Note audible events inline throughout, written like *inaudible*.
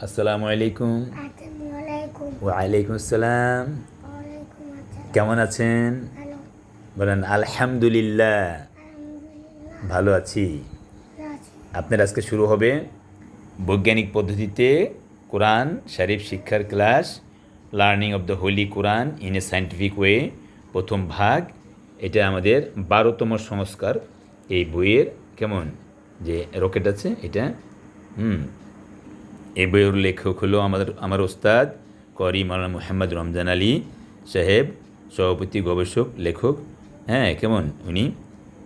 আসসালামু আলাইকুম। ওয়ালাইকুম আসসালাম। কেমন আছেন? বলেন আলহামদুলিল্লাহ। ভালো আছি। আপনার আজকে শুরু হবে বৈজ্ঞানিক পদ্ধতিতে কোরআন শরীফ শিক্ষার class learning of the holy Quran in a scientific way প্রথম ভাগ। এটা আমাদের বারোতম সংস্কার এই বইয়ের। কেমন? যে রকেট আছে এটা? হুম। এই বইয়ের লেখক হলো আমাদের আমার ওস্তাদ করি মাওলানা মোহাম্মদ রমজান আলী সাহেব সভাপতি গবেষক লেখক। হ্যাঁ কেমন উনি?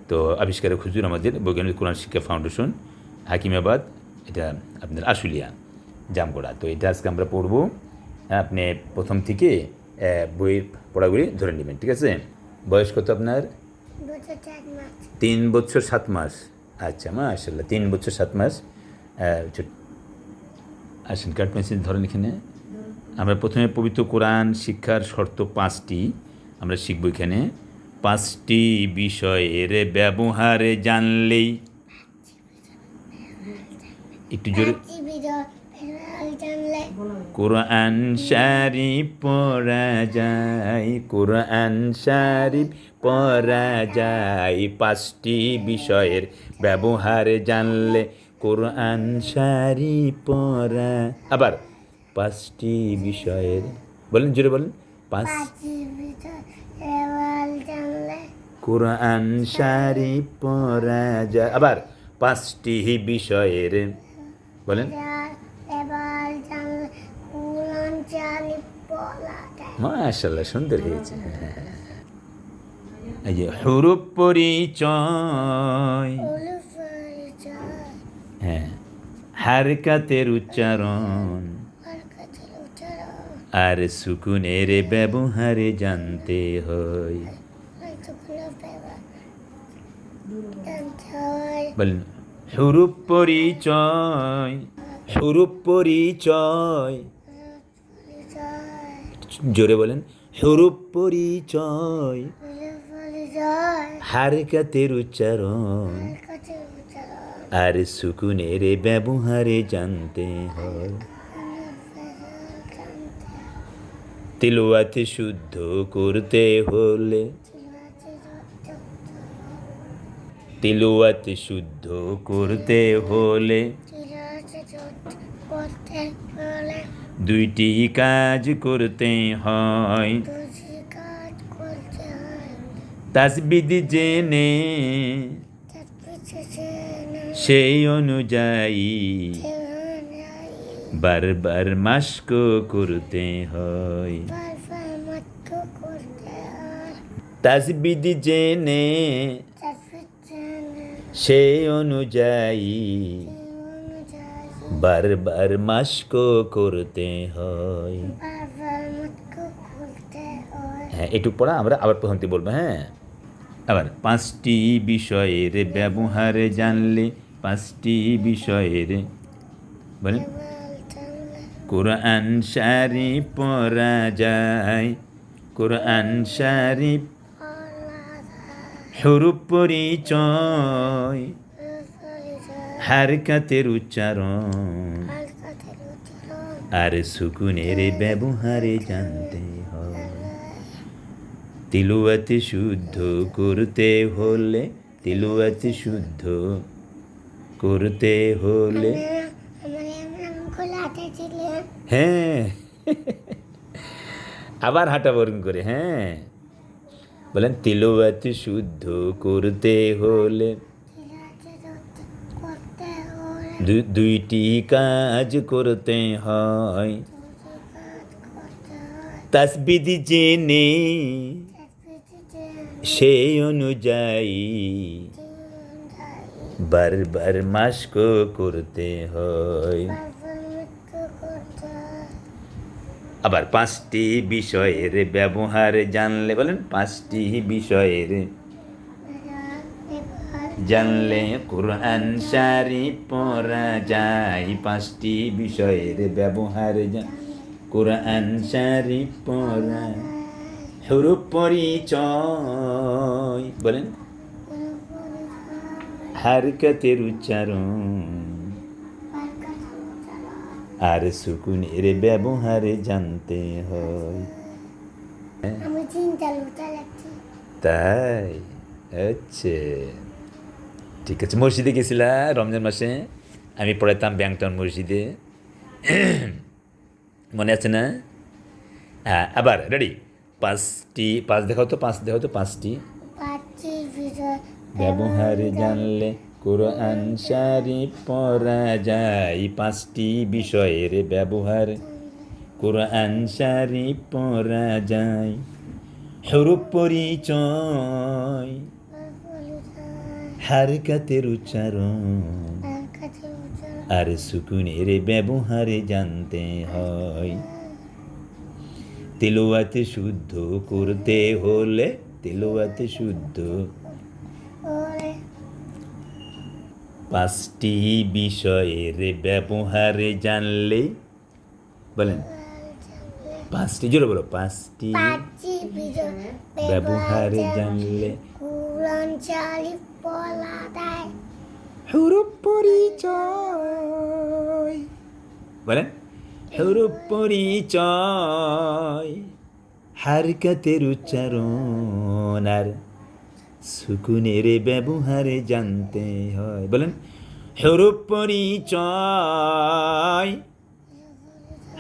তো আবিষ্কারক হুজুর আমাদের বৈজ্ঞানিক কোরআন শিক্ষা ফাউন্ডেশন হাকিমাবাদ এটা আপনার আশুলিয়া জামগোড়া। তো এটা আজকে আমরা পড়ব। হ্যাঁ, আপনি প্রথম থেকে বইয়ের পড়াগুলি ধরে নেবেন ঠিক আছে? বয়স কত আপনার? তিন বছর সাত মাস। আচ্ছা মাশাল্লাহ তিন বছর সাত মাস। আসেন কাঠ পেন্সিল ধরেন এখানে। আমরা প্রথমে পবিত্র কোরআন শিক্ষার শর্ত পাঁচটি আমরা শিখব এখানে। পাঁচটি বিষয়ের ব্যবহারে জানলেই একটু জোরে কোরআন শরীফ পড়া যায়, কোরআন শরীফ পড়া যায়। পাঁচটি বিষয়ের ব্যবহারে জানলে কোরআন শরীফ পড়া। আবার পাঁচটি বিষয়ের বলেন জোরে বলেন পাঁচ। কোরআন শরীফ পড়া যায়। আবার পাঁচটি বিষয়ের বলেন। মাশাল্লাহ সুন্দর হয়েছে। এই যে হুরুপ পরিচয়। হ্যাঁ। হারকাতের উচ্চারণ। আর সুকুনের ব্যবহারে জানতে হয়। বলেন, হুরুপ পরিচয় হুরুপ পরিচয়। জোরে বলেন উলু পরিচয়। হারকাতের উচ্চারণ। আর সুকুনের ব্যবহারে জানতে হয় তিলুয়াতে শুদ্ধ করতে হলে তিলুয়াতে শুদ্ধ করতে হলে দুইটি কাজ করতে হয় তাসবিদ জেনে সেই অনুযায়ী বারবার মাস্ক করতে হয়। হয়। তাসবিদ জেনে সেই অনুযায়ী বারবার মাস্ক করতে হয়। হয়। হ্যাঁ একটু পড়া আমরা আবার প্রথম থেকে বলব হ্যাঁ? আবার পাঁচটি বিষয়ের ব্যবহার জানলে পাঁচটি বিষয়ের। বলে কোরআন শরীফ পড়া যায়, কোরআন শরীফ হুরুপ পরিচয়, হারকাতের উচ্চারণ, আর সুকুনের ব্যবহারে জানতে হয়। তিলুয়াতে শুদ্ধ করতে হলে তিলুয়াতে শুদ্ধ করতে হলে? হ্যাঁ। আবার হাঁটা বরং করে হ্যাঁ। বলেন তিলুয়াতে শুদ্ধ করতে হলে? দুইটি কাজ করতে হয়। তাসবিদ জেনে। সেই অনুযায়ী বারবার মাস্ক করতে হয় আবার পাঁচটি বিষয়ের ব্যবহার জানলে, বলেন, পাঁচটি বিষয়ের জানলে কোরআন শরীফ পড়া যায়। পাঁচটি বিষয়ের ব্যবহার কোরআন শরীফ পড়া হুরুপ পরিচয়, বলেন। হারকাতের উচ্চারণ আর সুকুনের ব্যবহারে জানতে হয় তাই আচ্ছা ঠিক আছে মসজিদে গেছিলা রমজান মাসে আমি পড়াইতাম ব্যাংটন মসজিদে মনে আছে না হ্যাঁ আবার রেডি পাঁচটি পাঁচ দেখাও তো পাঁচ দেখাও তো পাঁচটি ব্যবহারে জানলে কোরআন শরীফ পড়া যায় পাঁচটি বিষয়ের ব্যবহার। কোরআন শরীফ পড়া যায়, হরুপ পরিচয়, হারকাতের উচ্চারণ, আর সুকুনের ব্যবহারে জানতে হয়। তেলোয়াতে শুদ্ধ করতে হলে তেলোয়াতে শুদ্ধ পাঁচটি বিষয়ের ব্যবহারে জানলে বলেন। পাঁচটি জোরে বলো পাঁচটি ব্যবহারে জানলে হরুপ পরিচয়। বলেন হরুপ পরিচয় হারকাতের উচ্চারণ আর সুকুনের ব্যবহারে জানতে হয়। বলেন, হরুপ পরিচয়,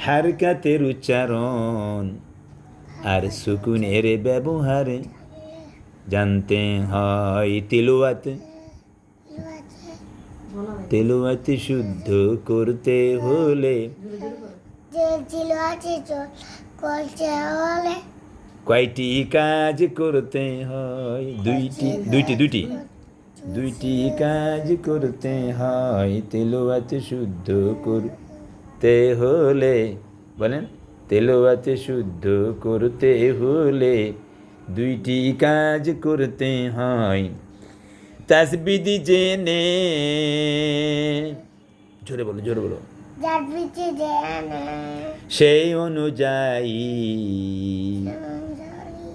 হারকাতের উচ্চারণ, আর সুকুনের ব্যবহারে জানতে হয় তিলুয়াতে। তেলোয়াতে শুদ্ধ করতে হলে করছে হলে কয়টি কাজ করতে হয়? দুইটি দুইটি দুইটি। দুইটি কাজ করতে হয় তেলোয়াতে শুদ্ধ করতে হলে বলেন তেলোয়াতে শুদ্ধ করতে হলে দুইটি কাজ করতে হয়। তাসবিদি জেনে জোরে বলো জোরে বলো। সেই অনুযায়ী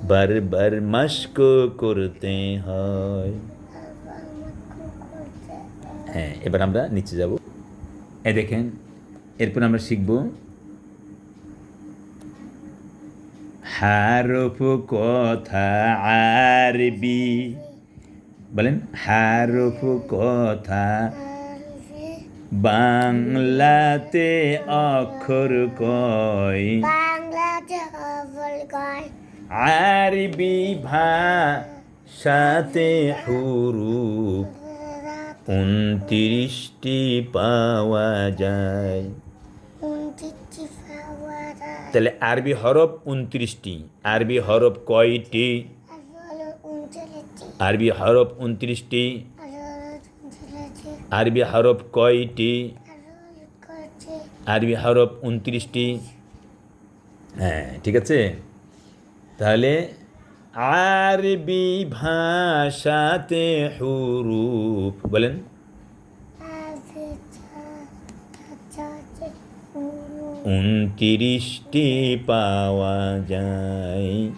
বারবার মাস্ক করতে হয় হ্যাঁ এবার আমরা নিচে যাব। এ দেখেন, এরপর আমরা শিখব হারফ কথা আরবি। বলেন, হারফ কথা বাংলাতে অক্ষর কয়? আরবি ভাষাতে হুরুফ উনত্রিশটি পাওয়া যায়। তাহলে আরবি হরফ উনত্রিশটি আরবি হরফ কয়টি? আরবি হরফ উনত্রিশটি আরবি হরফ কয়টি? আরবি হরফ উনত্রিশটি। হ্যাঁ ঠিক আছে? তাহলে আরবি ভাষাতে হুরুফ বলেন। উনত্রিশটি পাওয়া যায়।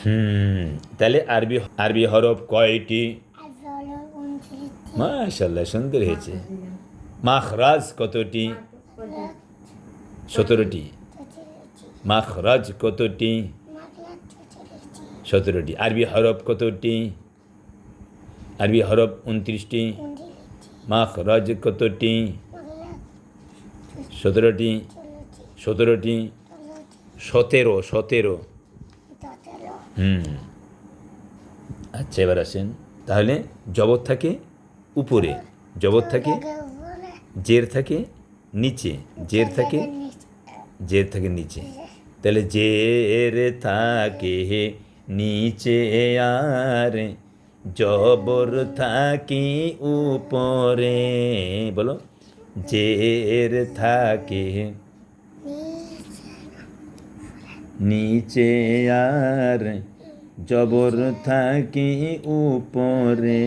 হুম, তাহলে আরবি আরবি হরফ কয়টি? মাশাল্লাহ সুন্দর হয়েছে। মাখরাজ কতটি? সতেরোটি। মাখরাজ কতটি সতেরোটি আরবি হরফ কতটি আরবি হরফ উনত্রিশটি মাখরাজ কতটি সতেরোটি সতেরোটি সতেরো সতেরো হুম আচ্ছা এবার আসেন। তাহলে জবত থাকে উপরে জবত থাকে জের থাকে নিচে, জের থাকে জের থাকে নিচে। তাহলে জের থাকে, নিচে আর জবর থাকি উপরে। বলো জের থাকে, নিচে আর জবর থাকি উপরে।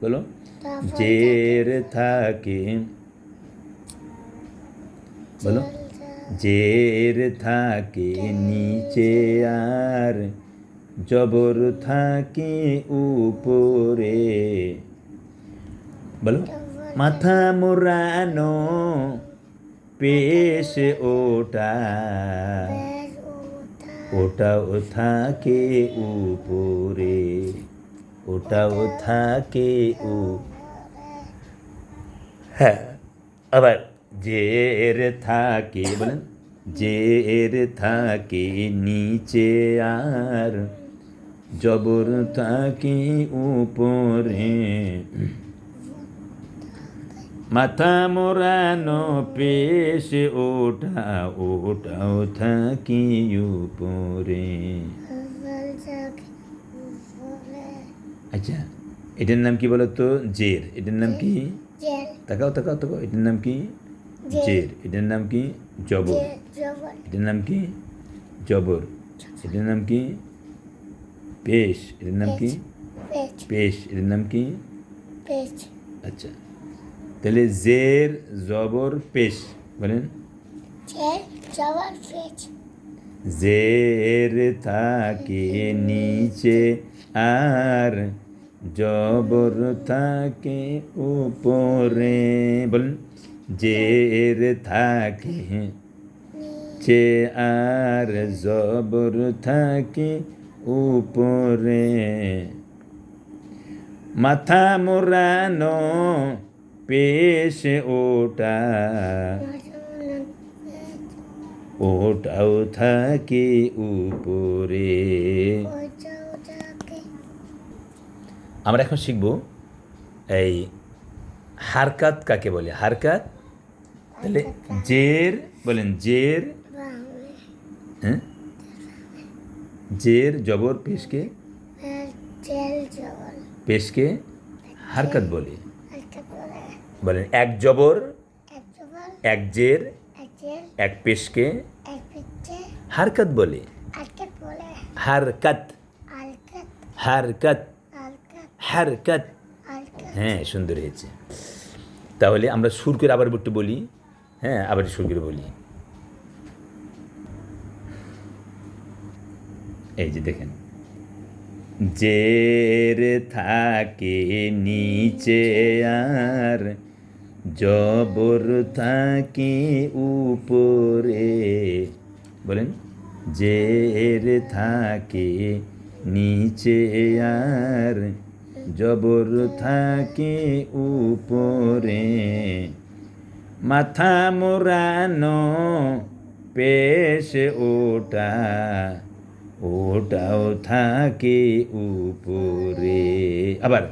বলো জের থাকে, বলো। জের থাকে নিচে আর, জবর থাকে উপরে। বলো, মাথা মোরানো পেশ ওটা ওটাও থাকে উপরে, ওটাও থাকে উ হ্যাঁ আবার। জের থাকে বলেন জের থাকে নিচে আর জবর থাকে উপরে। মাথা মোরানো পেশ ওটা ওটাও থাকি উপরে। আচ্ছা এটার নাম কি বলো তো জের। এটার নাম কি? তাকাও তাকাও তাকাও এটার নাম কি? জের। এটার নাম কি? জবর। এটার নাম কি? জবর। এটার নাম কি? পেশ। এটার নাম কি? পেশ। এটার নাম কি? আচ্ছা। তাহলে জের জবর পেশ। বলেন। জের থাকে নিচে আর জবর থাকে উপরে। বলেন। জের থাকে নিচে আর জবর থাকে উপরে। মাথা মোরানো পেশ ওটা ওটাও থাকে উপরে। আমরা এখন শিখব এই হারকাত কাকে বলে? হারকাত তাহলে জের বলেন জের হ্যাঁ? জের জবর পেশকে? পেশকে হারকাত বলে। বলেন এক জবর এক জের এক পেশকে হারকাত বলে। হারকাত। হারকাত। হারকাত। হ্যাঁ সুন্দর হয়েছে। তাহলে আমরা সুর করে আবার একটু বলি। হ্যাঁ আবার সুর বলি। এই যে দেখেন। জের থাকে নিচে আর, জবর থাকে উপরে। বলেন, জের থাকে নিচে আর, জবর থাকে উপরে। মাথা মোরানো পেশ ওটা ওটাও থাকে উপরে। আবার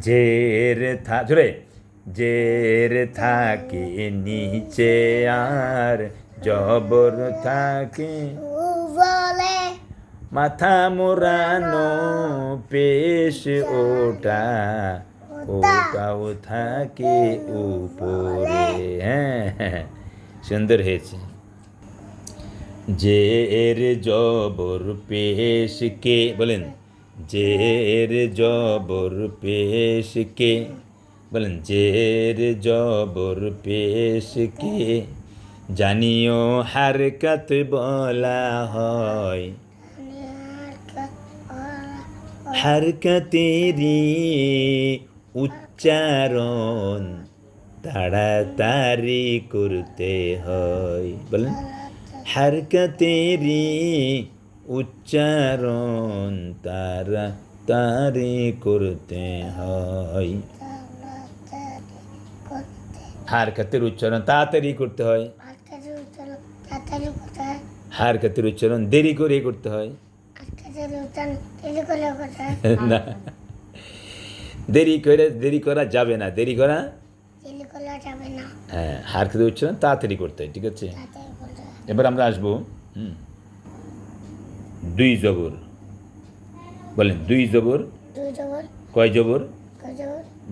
জের থা জোরে জের থাকে নিচে আর জবর থাকে। মাথা মোরানো পেশ ওটা ওটাও থাকে উপরে। হ্যাঁ হ্যাঁ, সুন্দর হয়েছে। জের জবর পেশ কে বলেন জের জবর পেশ কে বলেন জের জবর পেশ কে জানিও হারকাত বলা হয়। হারকাতেরই উচ্চারণ তাড়াতাড়ি করতে হয়। বলেন হারকাতেরই উচ্চারণ তারা তারি করতে হয়। হারকাতের উচ্চারণ তাড়াতাড়ি করতে হয়। হারকাতের উচ্চারণ দেরি করে করতে হয়। না। দেরি করে দেরি করা যাবে না দেরি করা? দেরি করলে যাবে না। হ্যাঁ হারকাতের উচ্চারণ তাড়াতাড়ি করতে হয় ঠিক আছে? হয়। এবার আমরা আসব দুই জবর। বলেন দুই জবর কয় জবর?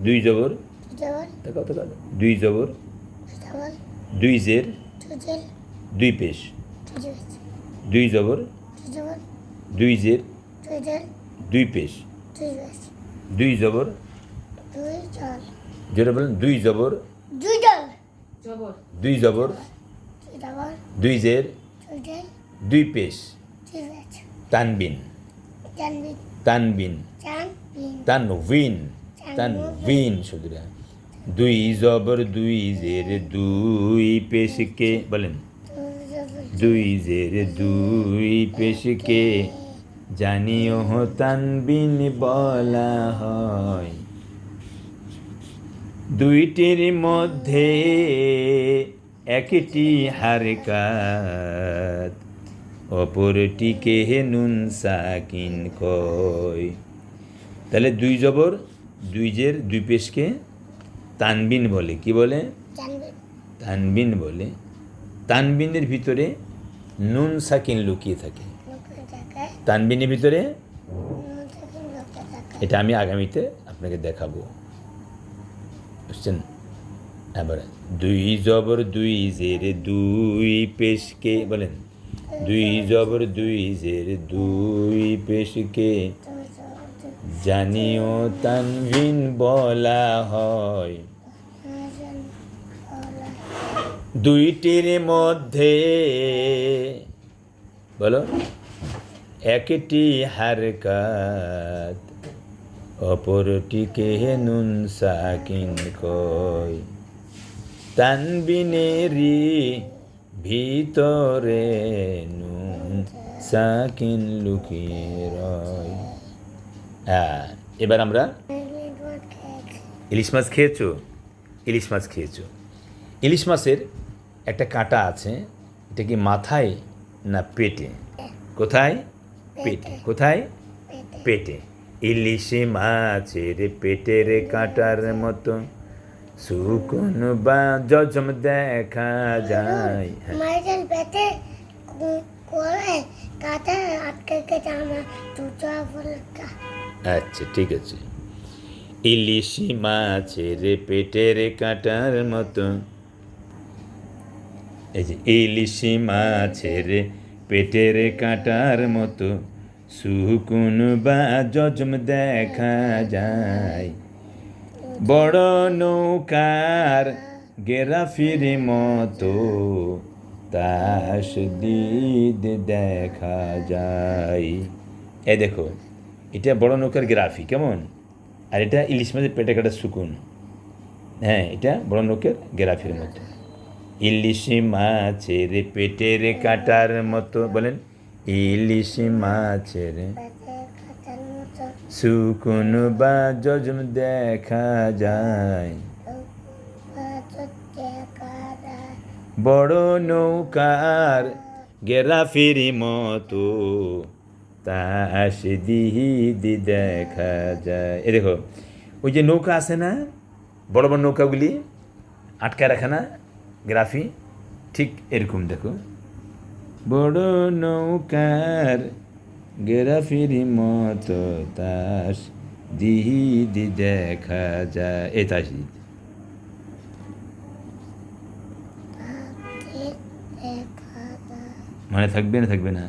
দুই জবর। দুই জবর। দুই জবর। দুই জের। দুই পেশ। দুই জবর। দুই দুই জের। দুই পেশ। দুই জবর। যেটা বলেন দুই জবর। দুই জল। দুই জবর। দুই জবর। দুই জের। দুই পেশ। তানবিন। তানবিন। তানবিন। তানবিন। শুধুরা দুই জবর দুই জের দুই পেশকে। বলেন। দুই জের দুই পেশকে। জানিও তানবিন বলা হয়। দুইটির মধ্যে একটি হারকাত অপরটিকে নুন সাকিন কয় তাহলে দুই জবর দুই জের দুই পেশকে তানবিন বলে। কি বলে? তানবিন। বলে। তানবিনের ভিতরে নুন সাকিন লুকিয়ে থাকে। তানবিনের ভিতরে? এটা আমি আগামীতে আপনাকে দেখাবো। এবার দুই জবর দুই জের, দুই পেশকে বলেন। দুই জবর দুই জের, দুই পেশকে জানিও তানভিন বলা হয়। দুইটির মধ্যে বলো, একটি হারকাত, অপরটিকে নুন সাকিন কয়। তানবিনেরই ভিতরে নুন সাকিন লুকিয়ে রয়। হ্যাঁ এবার আমরা ইলিশ মাছ খেয়েছো? ইলিশ মাছ খেয়েছো। ইলিশ মাছের একটা কাঁটা আছে এটা কি মাথায় না পেটে? কোথায়? পেটে। কোথায়? পেটে। ইলিশ মাছের পেটের কাঁটার মতো। সুকুন বা জজম দেখা যায়। হ্যাঁ। মাইজেল পেটে করে কাটা আটকে গেছে আমার দুটো বলটা আচ্ছা ঠিক আছে। ইলিশি মাছের পেটের কাঁটার মতো। এই যে ইলিশ মাছের পেটের কাঁটার মতো। সুকুন বা জজম দেখা যায়। বড় নৌকার গেরাফির মতো তাস দিদ দেখা যায়। এ দেখো, এটা বড় নৌকার গ্রাফি, কেমন? আর এটা ইলিশ মাছের পেটে কাটা সুকুন। হ্যাঁ এটা বড় নৌকার গ্রাফির মতো। ইলিশ মাছের পেটের কাটার মতো, বলেন। ইলিশ মাছের সুকুন বা জজম দেখা যায়। বড় নৌকার গেরাফির মতো তাস দিহি দেখা যায়। এ দেখো, ওই যে নৌকা আছে না, বড় বড় নৌকাগুলি আটকায় রাখে না, গ্রাফি ঠিক এরকম দেখো। বড় নৌকার গেরাফির মতো তাস দিহি। দেখা যায়। এ তাস মনে থাকবে না? থাকবে। না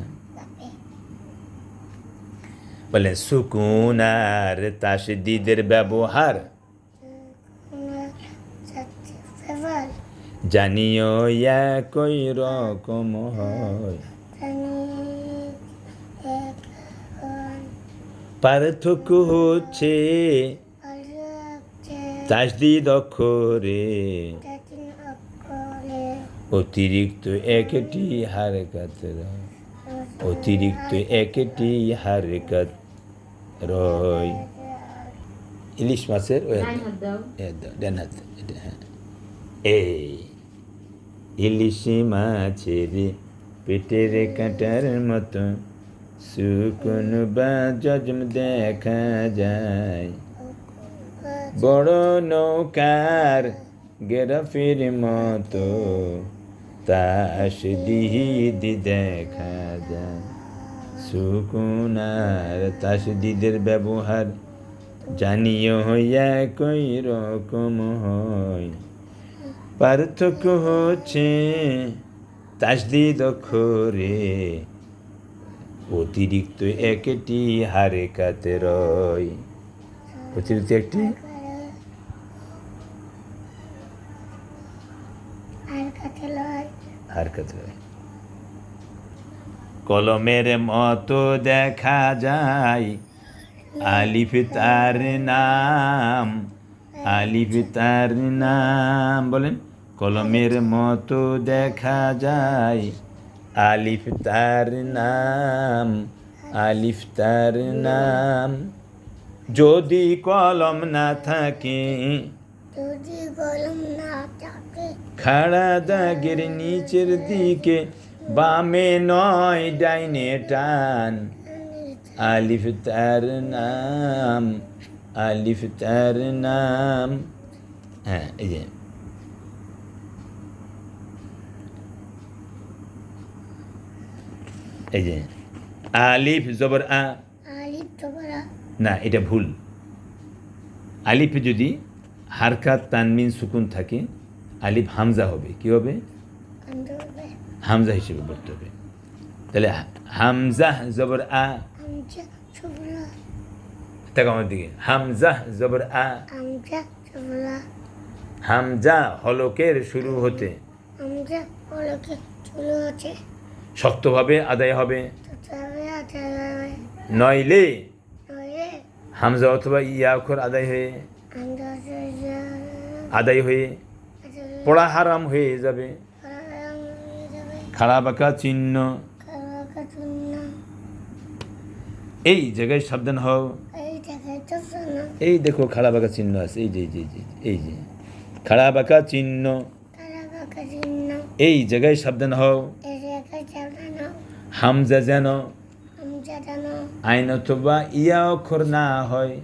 বলেন সুকুন আর তাসদিদের ব্যবহার। জানিও একই রকম হয় জানি এখন পার্থক্য হচ্ছে তাসদিদ অক্ষরে অতিরিক্ত একটি হারকাত। অতিরিক্ত একটি হারকাত রয়। ইলিশ মাছের ওই ডান হাত হ্যাঁ। এই ইলিশ মাছের পেটের কাঁটার মতো সুকুন বা জজম দেখা যায়। বড় নৌকার গেরফির মতো তাস দিহিদ দেখা যায়। সুকুন আর তাসদিদের ব্যবহার জানিও একই রকম হয়। পার্থক্য হচ্ছে তাসদিদ অক্ষরে অতিরিক্ত একটি হারে কাতে রয়। অতিরিক্ত একটি? আর কাতে রয় কলমের মতো দেখা যায়। আলিফ তার নাম আলিফ তার নাম। বলেন কলমের মতো দেখা যায়। আলিফ তার নাম আলিফ তার নাম। যদি কলম না থাকে যদি কলম না থাকে খাড়া দাগের নিচের দিকে বামে নয় ডাইনে টান। আলিফ তার নাম আলিফ তার নাম। হ্যাঁ এই যে এই যে আলিফ জবর আ। না এটা ভুল। আলিফে যদি হারকাত তানমিন সুকুন থাকে আলিফ হামজা হবে। কি হবে? হামজা হিসেবে পড়তে হবে। তাহলে হামজা জবর আ। তাকে আমার দিকে। হামজা জবর আ। হামজা হলকের শুরু হতে। আমজা পলকে চলে আছে শক্তভাবে আদায় হবে। নইলে হামজা অথবা ইয়া অক্ষর আদায় হয়ে আদায় হয়ে পড়া হারাম হয়ে যাবে। খাড়া বাঁকা চিহ্ন। এই জায়গায় সাবধান হও। এই দেখো খাড়া বাঁকা চিহ্ন আছে। এই যে এই যে এই যে, খাড়া বাঁকা চিহ্ন। এই জায়গায় সাবধান হও। হামজা যেন আইন অথবা ইয়া অক্ষর না হয়।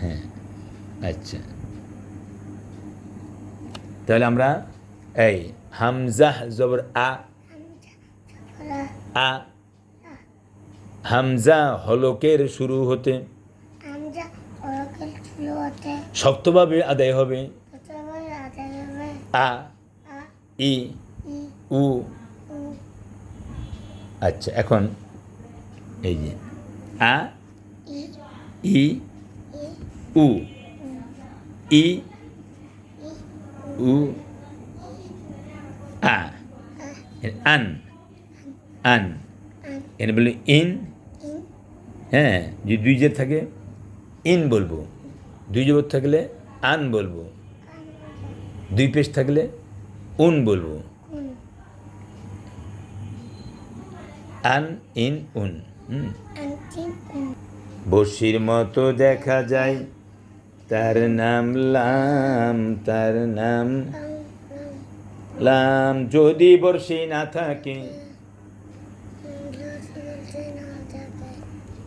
হ্যাঁ। আচ্ছা। তাহলে আমরা এই হামজা জবর আ। আ হামজা হলকের শুরু হতে শক্তভাবে আদায় হবে। আ ই, উ। আচ্ছা এখন এই যে, আ, ই, উ। ই, উ, আ। আন আন। এনে বলি ইন। হ্যাঁ যদি দুই জের থাকে, ইন বলব। দুই জবর থাকলে আন বলব। দুই পেশ থাকলে উন বলব। আন ইন উন বসির মতো দেখা যায় তার নাম লাম তার নাম লাম। যদি বর্ষি না থাকে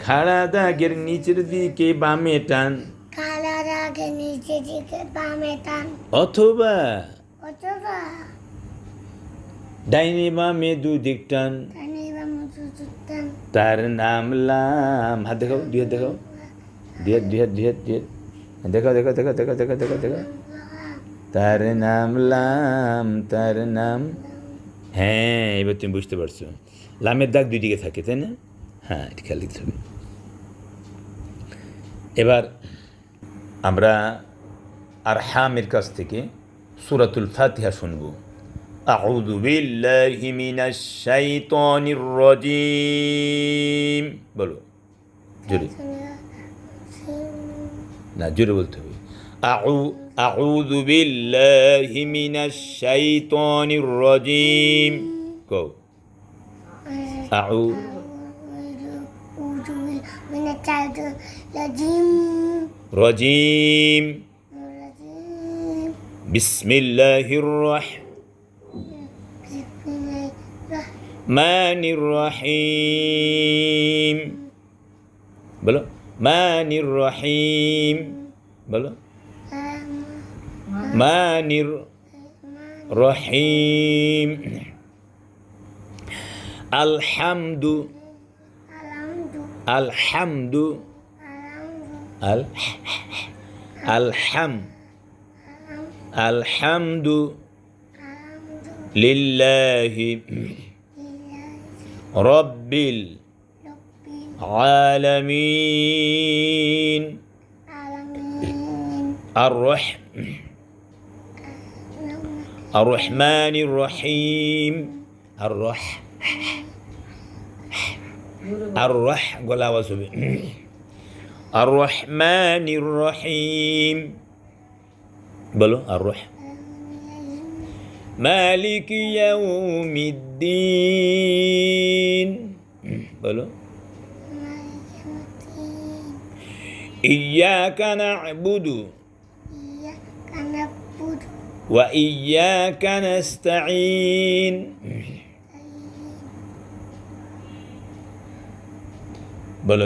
খাড়া দাগের নিচের দিকে বামে টান। কালার আগে নিচে দিকে বামে টান। অথবা ডাইনে বামে দুদিক টান তার নাম লাম। হাত দেখাও দুই হাত দেখাও দুই হাত দুই হাত দুই হাত দুই হাত। দেখো দেখো দেখো দেখো দেখো দেখো দেখো। তার নাম লাম তার নাম হ্যাঁ এবার তুমি বুঝতে পারছ। লামের দাগ দুই দিকে থাকে তাই না? হ্যাঁ এটা খেয়াল দিতে হবে। এবার আমরা আর হামের কাছ থেকে সুরাতুল ফাতিহা শুনব أعوذ بالله من الشيطان الرجيم বলো জোরে না জোরে বলতে হবে আউ أعوذ بالله من الشيطان الرجيم কও أعوذ من الشيطان الرجيم رجيم الرجيم بسم الله الرحمن الرحيم بلا مان الرحيم بلا مان الرحيم الحمد الحمد الحمد الحمد لله رب العالمين. الرحم الرحمن الرحيم. الرح الرح قول الرحمن الرحيم. বলো আর রহ মালিক ইয়াউমিদ্দিন বলো ইয়াকা না'বুদু ইয়া কানা পুরু ওয়া ইয়াকা নাস্তাঈন বলো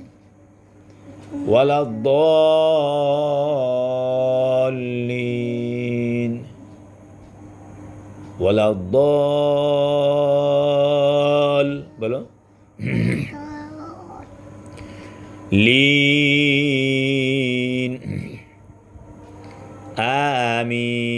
ولا الضالين. ولا الضال. بلو *clears throat* لين. آمين.